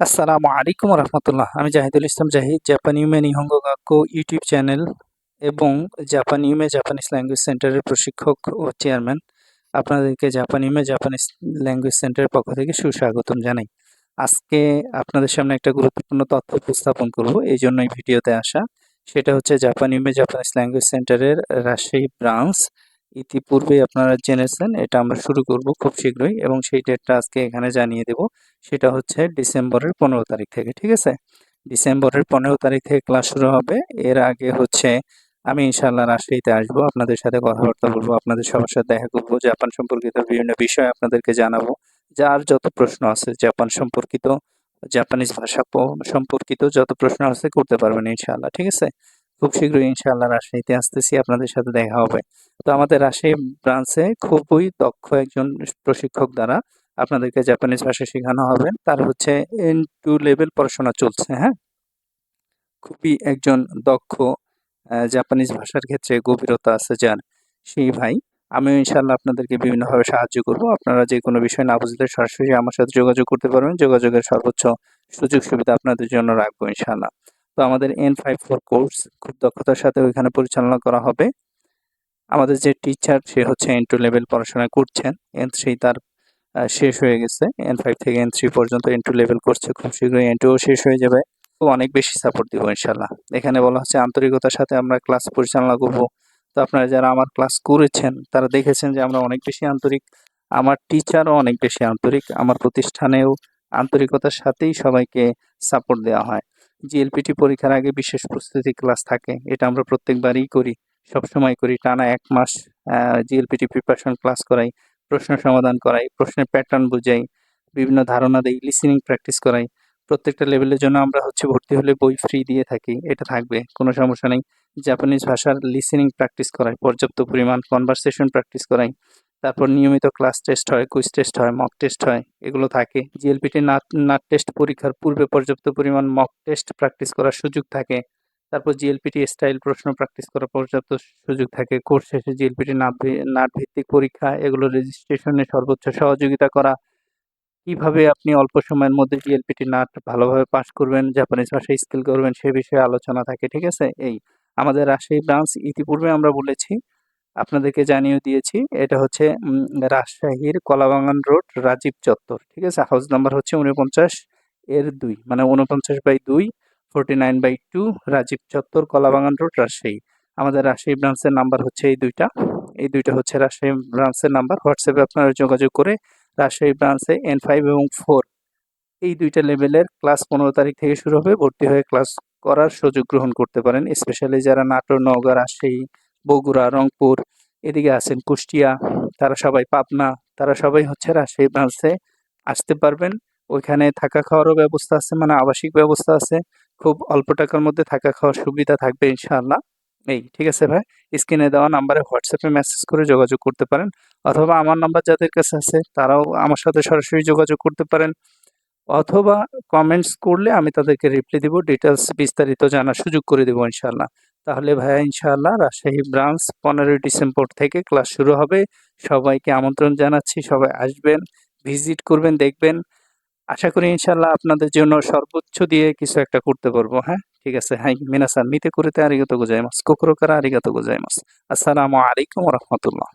আসসালামু আলাইকুম রহমতুল্লাহ। আমি Zahidul Islam Zahid Japan Yume Nihongo Gakko YouTube channel এবং জাপান ইউমে জাপানিজ ল্যাঙ্গুয়েজ সেন্টারের প্রশিক্ষক ও চেয়ারম্যান আপনাদেরকে জাপান ইউমে জাপানিজ ল্যাঙ্গুয়েজ সেন্টারের পক্ষ থেকে সুস্বাগতম জানাই। আজকে আপনাদের সামনে একটা গুরুত্বপূর্ণ তথ্য উপস্থাপন করব, এই জন্যই ভিডিওতে আসা। সেটা হচ্ছে জাপান ইউমে জাপানিজ ল্যাঙ্গুয়েজ সেন্টারের রাজশাহী ব্রাঞ্চ ইতিপূর্বে আপনারা জেনেছেন, এটা আমরা শুরু করব খুব শীঘ্রই এবং সেই ডেটটা আজকে এখানে জানিয়ে দেব। সেটা হচ্ছে ডিসেম্বরের পনেরো তারিখ থেকে, ঠিক আছে? ডিসেম্বরের পনেরো তারিখ থেকে ক্লাস শুরু হবে। এর আগে হচ্ছে আমি ইনশাল্লাহ রাজশাহীতে আসব, আপনাদের সাথে কথাবার্তা বলব, আপনাদের সবার সাথে দেখা করব, জাপান সম্পর্কিত বিভিন্ন বিষয় আপনাদেরকে জানাব। যার যত প্রশ্ন আছে, জাপান সম্পর্কিত, জাপানিজ ভাষা সম্পর্কিত যত প্রশ্ন আছে করতে পারবেন ইনশাল্লাহ ঠিক আছে? খুব শীঘ্রই ইনশাআল্লাহ রাজশাহীতে আসতেছি, আপনাদের সাথে দেখা হবে। তো আমাদের রাজশাহী ব্রাঞ্চে খুবই দক্ষ একজন প্রশিক্ষক দ্বারা আপনাদেরকে জাপানিজ ভাষা শেখানো হবে। তার হচ্ছে এন টু লেভেল পড়াশোনা চলছে হ্যাঁ? খুবই একজন দক্ষ জাপানিজ ভাষার ক্ষেত্রে গভীরতা আছে যার। সেই ভাই আমি ইনশাল্লাহ আপনাদেরকে বিভিন্নভাবে সাহায্য করব। আপনারা যে কোনো বিষয় না বুঝলে সরাসরি আমার সাথে যোগাযোগ করতে পারবেন। যোগাযোগের সর্বোচ্চ সুযোগ সুবিধা আপনাদের জন্য রাখব ইনশাল্লাহ তো আমাদের এন ফাইভ ফোর কোর্স খুব দক্ষতার সাথে ওইখানে পরিচালনা করা হবে। আমাদের যে টিচার সে হচ্ছে এন টু লেভেল পড়াশোনা করছেন। এন থ্রি তার শেষ হয়ে গেছে। এন ফাইভ থেকে এন থ্রি পর্যন্ত এন টু লেভেল করছে। খুব শীঘ্রই এন টুও শেষ হয়ে যাবে। তো অনেক বেশি সাপোর্ট দিব ইনশাল্লাহ এখানে বলা হচ্ছে আন্তরিকতার সাথে আমরা ক্লাস পরিচালনা করব। তো আপনারা যারা আমার ক্লাস করেছেন, তারা দেখেছেন যে আমরা অনেক বেশি আন্তরিক। আমার টিচারও অনেক বেশি আন্তরিক। আমার প্রতিষ্ঠানেও আন্তরিকতার সাথেই সবাইকে সাপোর্ট দেওয়া হয়। জিএলপিটি পরীক্ষার আগে বিশেষ প্রস্তুতি ক্লাস থাকে। এটা আমরা প্রত্যেকবারই করি। সবসময় করি, টানা এক মাস জিএলপিটি প্রিপারেশন ক্লাস করাই, প্রশ্ন সমাধান করাই, প্রশ্নের প্যাটার্ন বুঝাই, বিভিন্ন ধারণা দেই লিসেনিং প্র্যাকটিস করাই। প্রত্যেকটা লেভেলের জন্য আমরা হচ্ছে ভর্তি হলে বই ফ্রি দিয়ে থাকি, এটা থাকবে, কোনো সমস্যা নেই। জাপানিজ ভাষার লিসেনিং প্র্যাকটিস করাই, পর্যাপ্ত পরিমাণ কনভারসেশন প্র্যাকটিস করাই। তারপর নিয়মিত ক্লাস টেস্ট হয় কুইজ টেস্ট হয় মক টেস্ট হয়, এগুলো থাকে। জিএলপিটি নাট নাট টেস্ট পরীক্ষার পূর্বে পর্যাপ্ত পরিমাণ মক টেস্ট প্র্যাকটিস করার সুযোগ থাকে। তারপর জিএলপিটি স্টাইল প্রশ্ন প্র্যাকটিস করার পর্যাপ্ত সুযোগ থাকে। কোর্স শেষে জিএলপিটি নাট ভিত্তিক পরীক্ষা, এগুলো রেজিস্ট্রেশনে সর্বোচ্চ সহযোগিতা করা। কীভাবে আপনি অল্প সময়ের মধ্যে জিএলপিটি নাট ভালোভাবে পাস করবেন জাপানিজ ভাষায় স্কিল করবেন, সে বিষয়ে আলোচনা থাকে, ঠিক আছে? এই আমাদের রাজশাহী ব্রাঞ্চ ইতিপূর্বে আমরা বলেছি আপনাদেরকে জানিয়ে দিয়েছি, এটা হচ্ছে রাজশাহীর কলাবাগান রোড, রাজীব চত্বর, ঠিক আছে? হাউস নাম্বার হচ্ছে উনপঞ্চাশ এর দুই মানে উনপঞ্চাশ বাই দুই forty nine by two Rajib চত্বর, কলাবাগান রোড, রাজশাহী। আমাদের রাজশাহী ব্রাঞ্চের নাম্বার হচ্ছে এই দুইটা। এই দুইটা হচ্ছে রাজশাহী ব্রাঞ্চের নাম্বার হোয়াটসঅ্যাপে আপনারা যোগাযোগ করে রাজশাহী ব্রাঞ্চে এন ফাইভ এবং ফোর এই দুইটা লেভেলের ক্লাস পনেরো তারিখ থেকে শুরু হবে। ভর্তি হয়ে ক্লাস করার সুযোগ গ্রহণ করতে পারেন। স্পেশালি যারা নাটোর, নওগাঁ, রাজশাহী বগুড়া, রংপুর, এদিকে আছেন কুষ্টিয়া, তারা সবাই পাবনা, তারা সবাই হচ্ছে রাজশাহী ব্রাঞ্চে আসতে পারবেন। ওইখানে থাকা খাওয়ারও ব্যবস্থা আছে মানে আবাসিক ব্যবস্থা আছে। খুব অল্প টাকার মধ্যে থাকা খাওয়ার সুবিধা থাকবে ইনশাআল্লাহ। এই, ঠিক আছে ভাই? স্ক্রিনে দেওয়া নাম্বারে হোয়াটসঅ্যাপে মেসেজ করে যোগাযোগ করতে পারেন। অথবা আমার নাম্বার যাদের কাছে আছে, তারাও আমার সাথে সরাসরি যোগাযোগ করতে পারেন। অথবা কমেন্টস করলে আমি তাদেরকে রিপ্লাই দিব ডিটেলস বিস্তারিত জানার সুযোগ করে দেবো ইনশাল্লাহ তাহলে ভাইয়া ইনশাআল্লাহ রাজশাহী ব্রাঞ্চ পনেরোই ডিসেম্বর থেকে ক্লাস শুরু হবে। সবাইকে আমন্ত্রণ জানাচ্ছি, সবাই আসবেন ভিজিট করবেন, দেখবেন। আশা করি ইনশাল্লাহ আপনাদের জন্য সর্বোচ্চ দিয়ে কিছু একটা করতে পারব হ্যাঁ? ঠিক আছে হ্যাঁ মিনাসান, মিতে করতে আরিগত গোজাইমাস কোকরো কারা আরিগত গোজাইমাস। আসসালামু আলাইকুম রহমতুল্লাহ।